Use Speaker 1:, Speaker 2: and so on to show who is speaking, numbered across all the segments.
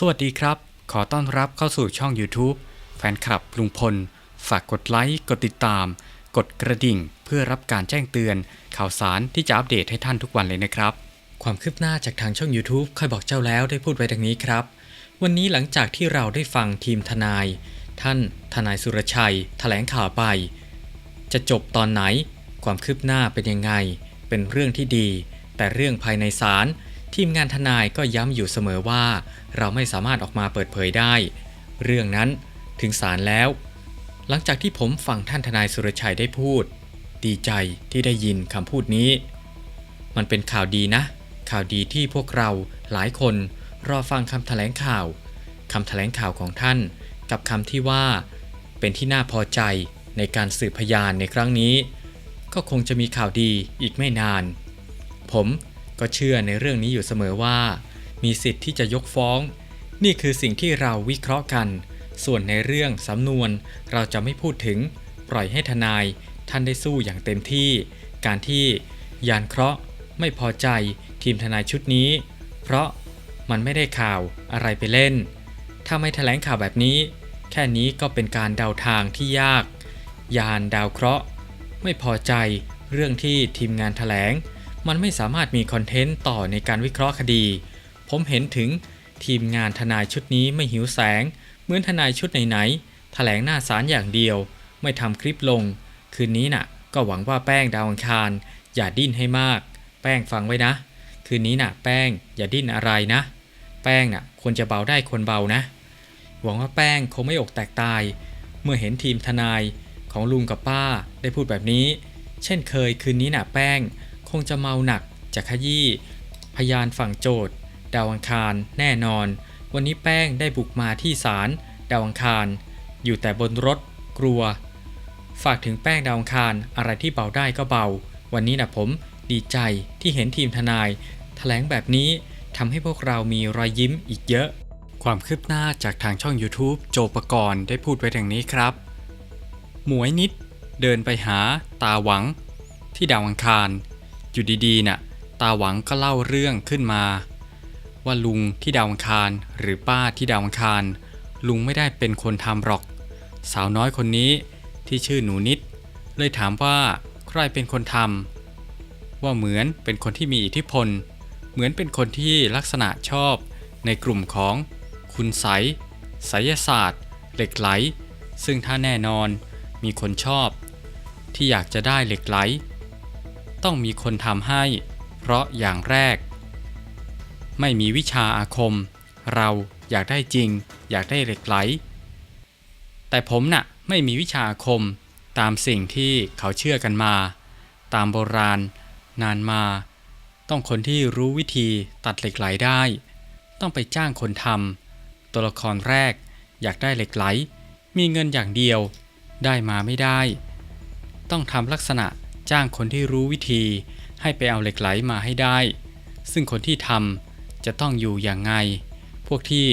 Speaker 1: สวัสดีครับ ขอต้อนรับเข้าสู่ช่อง YouTube แฟนคลับลุงพล ฝากกดไลค์ กดติดตาม กดกระดิ่ง เพื่อรับการแจ้งเตือน ข่าวสารที่จะอัปเดตให้ท่านทุกวันเลยนะครับ ความคืบหน้าจากทางช่อง YouTube ค่อยบอกเจ้าแล้วได้พูดไว้ดังนี้ครับ วันนี้หลังจากที่เราได้ฟังทีมทนาย ท่านทนายสุรชัยแถลงข่าวไป จะจบตอนไหน ความคืบหน้าเป็นยังไง เป็นเรื่องที่ดี แต่เรื่องภายในศาล ทีมงานทนายก็ย้ำอยู่เสมอว่า เราไม่สามารถออกมาเปิดเผยได้ เรื่องนั้นถึงศาลแล้ว หลังจากที่ผมฟังท่านทนายสุรชัยได้พูด ดีใจที่ได้ยินคำพูดนี้ มันเป็นข่าวดีนะ ข่าวดีที่พวกเราหลายคนรอฟังคำแถลงข่าวคำแถลงข่าวของท่าน กับคำที่ว่า เป็นที่น่าพอใจในการสืบพยานในครั้งนี้ ก็คงจะมีข่าวดีอีกไม่นาน ผม ก็เชื่อในเรื่องนี้อยู่เสมอว่า มีสิทธิ์ที่จะยกฟ้อง นี่คือสิ่งที่เราวิเคราะห์กัน ส่วนในเรื่องสำนวนเราจะไม่พูดถึง ปล่อยให้ทนายท่านได้สู้อย่างเต็มที่ การที่ยานเคราะห์ไม่พอใจทีมทนายชุดนี้ เพราะมันไม่ได้ข่าวอะไรไปเล่น ถ้าไม่แถลงข่าวแบบนี้ แค่นี้ก็เป็นการเดาทางที่ยาก ยานดาวเคราะห์ ไม่พอใจเรื่องที่ทีมงานแถลง มันไม่สามารถมีคอนเทนต์ต่อในการวิเคราะห์คดี ผมเห็นถึงทีมงานทนายชุดนี้ไม่หิวแสง เหมือนทนายชุดไหนๆแถลงหน้าศาลอย่างเดียว ไม่ทำคลิปลง คืนนี้น่ะ ก็หวังว่าแป้งดาวอังคาร อย่าดิ้นให้มาก แป้งฟังไว้นะ คืนนี้น่ะ แป้งอย่าดิ้นอะไรนะ แป้งน่ะควรจะเบาได้ควรเบานะ หวังว่าแป้งคงไม่อกแตกตาย เมื่อเห็นทีมทนายของลุงกับป้าได้พูดแบบนี้ เช่นเคยคืนนี้น่ะแป้ง คงจะเมาหนักจะขยี้พยานฝั่งโจทย์ดาวอังคารแน่นอน วันนี้แป้งได้บุกมาที่ศาลดาวอังคาร อยู่แต่บนรถกลัว ฝากถึงแป้งดาวอังคารอะไรที่เบาได้ก็เบา วันนี้นะผมดีใจที่เห็นทีมทนายแถลงแบบนี้ทำให้พวกเรามีรอยยิ้มอีกเยอะ ความคืบหน้าจากทางช่อง YouTube โจปกรณ์ได้พูดไว้ดังนี้ครับ หมวยนิด เดินไปหาตาหวัง ที่ดาวอังคาร อยู่ดีๆน่ะตาหวังก็เล่าเรื่องขึ้นมา ว่าลุงที่ดาวอังคารหรือป้าที่ดาวอังคาร ลุงไม่ได้เป็นคนทำหรอก สาวน้อยคนนี้ที่ชื่อหนูนิด เลยถามว่าใครเป็นคนทำว่าเหมือนเป็นคนที่มีอิทธิพล เหมือนเป็นคนที่ลักษณะชอบ ในกลุ่มของคุณไสไสยศาสตร์ เหล็กไหล ซึ่งถ้าแน่นอนมีคนชอบ ที่อยากจะได้เหล็กไหล ต้องมีคนทำให้ เพราะอย่างแรก ไม่มีวิชาอาคม เราอยากได้จริง อยากได้เหล็กไหล แต่ผมน่ะไม่มีวิชาอาคมตามสิ่งที่เขาเชื่อกันมา ตามโบราณ นานมา ต้องคนที่รู้วิธีตัดเหล็กไหลได้ ต้องไปจ้างคนทำตัวละครแรกอยากได้เหล็กไหล มีเงินอย่างเดียว ได้มาไม่ได้ ต้องทำลักษณะ จ้างคนที่รู้วิธีให้ไปเอาเหล็กไหลมาให้ได้ ซึ่งคนที่ทำจะต้องอยู่อย่างไง พวกที่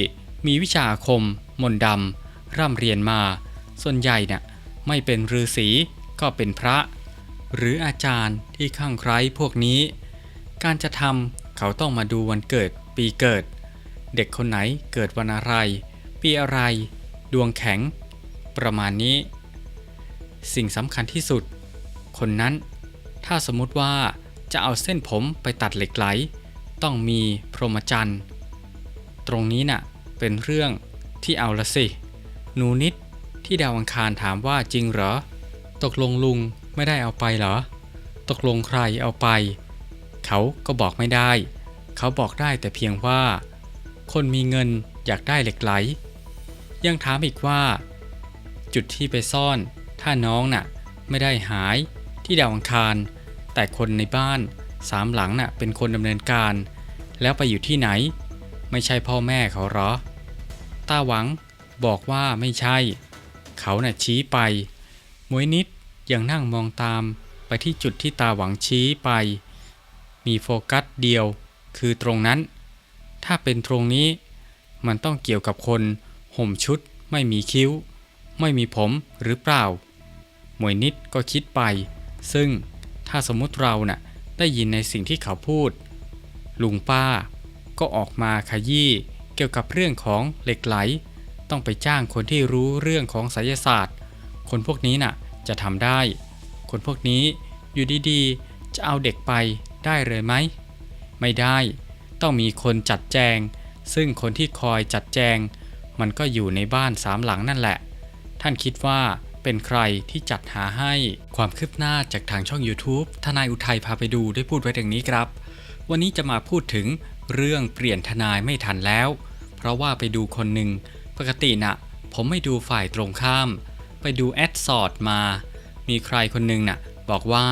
Speaker 1: มีวิชาอาคม มนต์ดำร่ำเรียนมา ส่วนใหญ่เนี่ยไม่เป็นฤาษีก็เป็นพระ หรืออาจารย์ที่ข้างใครพวกนี้ การจะทำเขาต้องมาดูวันเกิดปีเกิด เด็กคนไหนเกิดวันอะไร ปีอะไร ดวงแข็ง ประมาณนี้ สิ่งสำคัญที่สุด คนนั้น ถ้าสมมุติว่าจะเอาเส้นผมไปตัดเหล็กไหล ต้องมีพรหมจรรย์ ตรงนี้น่ะเป็นเรื่องที่เอาละสิ หนูนิดที่ดาวอังคารถามว่าจริงเหรอ ตกลงลุงไม่ได้เอาไปเหรอ ตกลงใครเอาไป เขาก็บอกไม่ได้ เขาบอกได้แต่เพียงว่า คนมีเงินอยากได้เหล็กไหล ยังถามอีกว่า จุดที่ไปซ่อน ถ้าน้องน่ะ ไม่ได้หาย ที่ดาวอังคาร แต่คนในบ้านสามหลังน่ะเป็นคนดำเนินการ แล้วไปอยู่ที่ไหน ไม่ใช่พ่อแม่เขาหรอตาหวังบอกว่าไม่ใช่ เขาน่ะชี้ไปมวยนิดยังนั่งมองตามไปที่จุดที่ตาหวังชี้ไป มีโฟกัสเดียวคือตรงนั้น ถ้าเป็นตรงนี้ มันต้องเกี่ยวกับคน ห่มชุด ไม่มีคิ้ว ไม่มีผมหรือเปล่าหมวยนิดก็คิดไป ซึ่งถ้าสมมุติเราน่ะได้ยินในสิ่งที่เขาพูด ลุงป้าก็ออกมาขยี้เกี่ยวกับเรื่องของเหล็กไหล ต้องไปจ้างคนที่รู้เรื่องของไสยศาสตร์ คนพวกนี้น่ะจะทำได้ คนพวกนี้อยู่ดีๆ จะเอาเด็กไปได้เลยไหม ไม่ได้ ต้องมีคนจัดแจง ซึ่งคนที่คอยจัดแจง มันก็อยู่ในบ้านสามหลังนั่นแหละ ท่านคิดว่า เป็นใครที่จัดหาให้ความคืบหน้าจากทางช่อง YouTube ทนายอุทัยพาไปดูได้พูดไว้ดังนี้ครับ วันนี้จะมาพูดถึงเรื่องเปลี่ยนทนายไม่ทันแล้ว เพราะว่าไปดูคนหนึ่งปกติน่ะ ผมไม่ดูฝ่ายตรงข้าม ไปดูแอดสอดมา มีใครคนหนึ่งน่ะ บอกว่า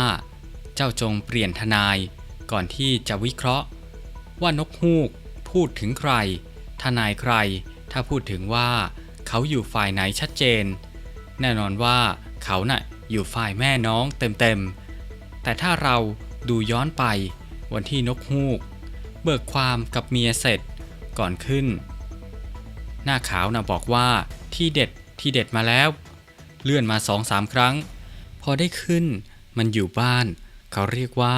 Speaker 1: เจ้าจงเปลี่ยนทนาย ก่อนที่จะวิเคราะห์ ว่านกฮูกพูดถึงใคร ทนายใคร ถ้าพูดถึงว่าเขาอยู่ฝ่ายไหนชัดเจน แน่นอนว่าเขาน่ะอยู่ฝ่ายแม่น้องเต็มๆ แต่ถ้าเราดูย้อนไปวันที่นกฮูก เบิกความกับเมียเสร็จก่อนขึ้น หน้าขาวนะบอกว่าที่เด็ดที่เด็ดมาแล้ว เลื่อนมาสองสามครั้ง พอได้ขึ้นมันอยู่บ้าน เขาเรียกว่า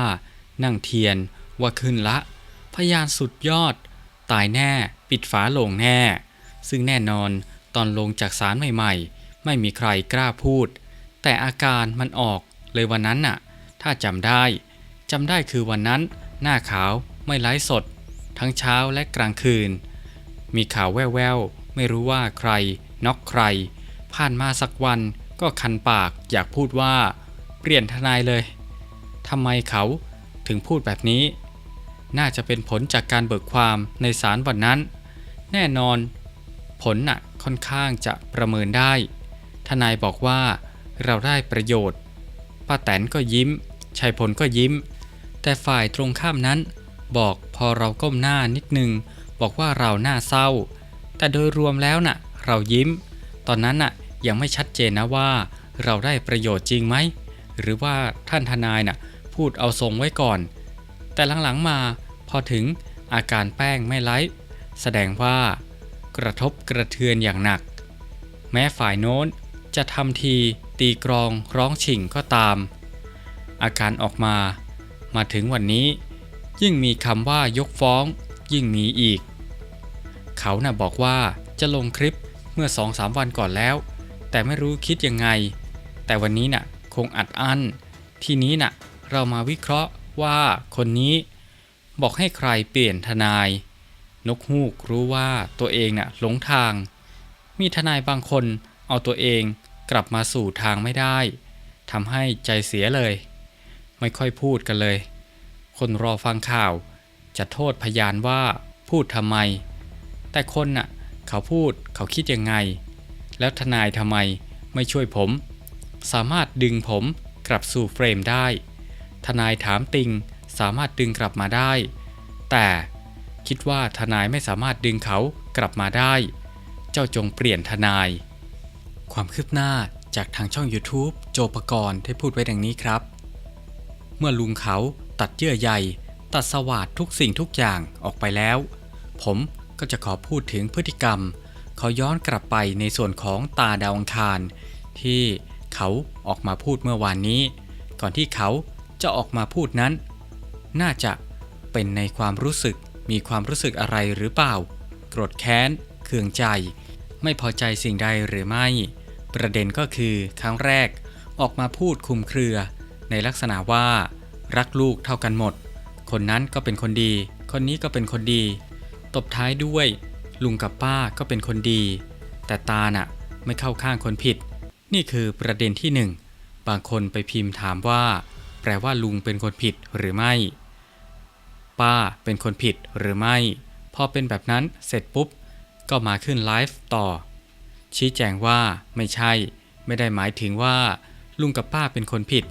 Speaker 1: นั่งเทียนว่าขึ้นละ พยานสุดยอด ตายแน่ ปิดฝาโลงแน่ ซึ่งแน่นอนตอนลงจากศาลใหม่ๆ ไม่มีใครกล้าพูด แต่อาการมันออกเลยวันนั้นน่ะ ถ้าจำได้จำได้คือวันนั้น หน้าขาวไม่ไลฟ์สด ทั้งเช้าและกลางคืน มีข่าวแว่วๆ ไม่รู้ว่าใครน็อกใคร ผ่านมาสักวันก็คันปากอยากพูดว่า เปลี่ยนทนายเลยทำไมเขาถึงพูดแบบนี้ น่าจะเป็นผลจากการเบิกความในศาลวันนั้น แน่นอน ผลน่ะค่อนข้างจะประเมินได้ ทนายบอกว่าเราได้ประโยชน์ ป้าแตนก็ยิ้ม ชัยพลก็ยิ้ม แต่ฝ่ายตรงข้ามนั้น บอกพอเราก้มหน้านิดนึง บอกว่าเราหน้าเศร้า แต่โดยรวมแล้วน่ะ เรายิ้ม ตอนนั้นน่ะยังไม่ชัดเจนนะว่า เราได้ประโยชน์จริงไหม หรือว่าท่านทนายน่ะพูดเอาทรงไว้ก่อน แต่หลังๆมาพอถึงอาการแป้งไม่ไลฟ์แสดงว่ากระทบกระเทือนอย่างหนัก แม้ฝ่ายโน้น จะทำทีตีกรองร้องฉิงก็ตาม อาการออกมามาถึงวันนี้ ยิ่งมีคำว่ายกฟ้อง ยิ่งมีอีก เขาน่ะบอกว่าจะลงคลิปเมื่อสองสามวันก่อนแล้ว แต่ไม่รู้คิดยังไง แต่วันนี้น่ะคงอัดอั้น ทีนี้น่ะเรามาวิเคราะห์ว่าคนนี้บอกให้ใครเปลี่ยนทนาย นกฮูกรู้ว่าตัวเองน่ะหลงทาง มีทนายบางคนเอาตัวเอง กลับมาสู่ทางไม่ได้ทำให้ใจเสียเลย ไม่ค่อยพูดกันเลย คนรอฟังข่าว จะโทษพยานว่าพูดทำไม แต่คนน่ะ เขาพูดเขาคิดยังไง แล้วทนายทำไมไม่ช่วยผม สามารถดึงผมกลับสู่เฟรมได้ ทนายถามติงสามารถดึงกลับมาได้ แต่คิดว่าทนายไม่สามารถดึงเขากลับมาได้ เจ้าจงเปลี่ยนทนาย ความคืบหน้าจากทางช่อง YouTube โจปกรณ์ได้พูดไว้ดังนี้ครับ เมื่อลุงเขาตัดเยื่อใยตัดสวาดทุกสิ่งทุกอย่างออกไปแล้ว ผมก็จะขอพูดถึงพฤติกรรม เขาย้อนกลับไปในส่วนของตาดาวอังคาร ที่เขาออกมาพูดเมื่อวานนี้ ก่อนที่เขาจะออกมาพูดนั้น น่าจะเป็นในความรู้สึกมีความรู้สึกอะไรหรือเปล่า โกรธแค้นเคืองใจ ไม่พอใจสิ่งใดหรือไม่ ประเด็นก็คือครั้งแรกออกมาพูดคุมเครือ ในลักษณะว่า รักลูกเท่ากันหมด คนนั้นก็เป็นคนดี คนนี้ก็เป็นคนดี ตบท้ายด้วย ลุงกับป้าก็เป็นคนดี แต่ตาน่ะไม่เข้าข้างคนผิด นี่คือประเด็นที่หนึ่งบางคนไปพิมพ์ถามว่า แปลว่าลุงเป็นคนผิดหรือไม่ ป้าเป็นคนผิดหรือไม่ พอเป็นแบบนั้นเสร็จปุ๊บ ก็มาขึ้นไลฟ์ต่อ ชี้แจงว่าไม่ใช่ไม่ได้หมายถึงว่า ลุงกับป้าเป็นคนผิด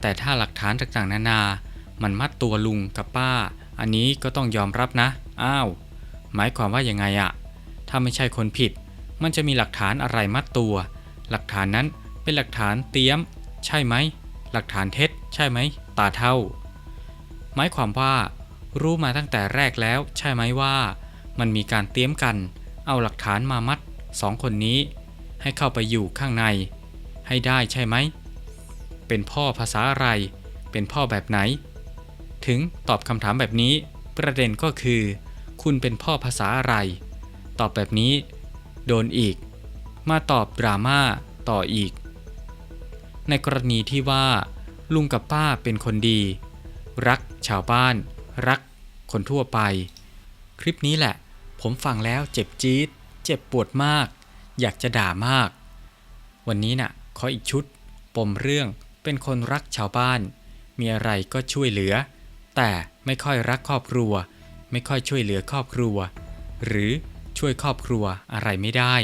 Speaker 1: แต่ถ้าหลักฐานต่างๆนานา มันมัดตัวลุงกับป้า อันนี้ก็ต้องยอมรับนะ อ้าว หมายความว่ายังไงอะถ้าไม่ใช่คนผิด มันจะมีหลักฐานอะไรมัดตัว หลักฐานนั้นเป็นหลักฐานเตี้ยม ใช่ไหม หลักฐานเท็จ ใช่ไหม ตาเท่า หมายความว่า รู้มาตั้งแต่แรกแล้ว ใช่ไหมว่า มันมีการเตรียมกัน เอาหลักฐานมามัดสองคนนี้ ให้เข้าไปอยู่ข้างใน ให้ได้ใช่ไหม เป็นพ่อภาษาอะไร เป็นพ่อแบบไหน ถึงตอบคำถามแบบนี้ ประเด็นก็คือ คุณเป็นพ่อภาษาอะไร ตอบแบบนี้ โดนอีก มาตอบดราม่าต่ออีก ในกรณีที่ว่า ลุงกับป้าเป็นคนดี รักชาวบ้าน รักคนทั่วไป คลิปนี้แหละ ผมฟังแล้วเจ็บจี๊ด เจ็บปวดมาก อยากจะด่ามาก วันนี้น่ะ ขออีกชุด ปมเรื่องเป็นคนรักชาวบ้าน มีอะไรก็ช่วยเหลือ แต่ไม่ค่อยรักครอบครัว ไม่ค่อยช่วยเหลือครอบครัว หรือช่วยครอบครัวอะไรไม่ได้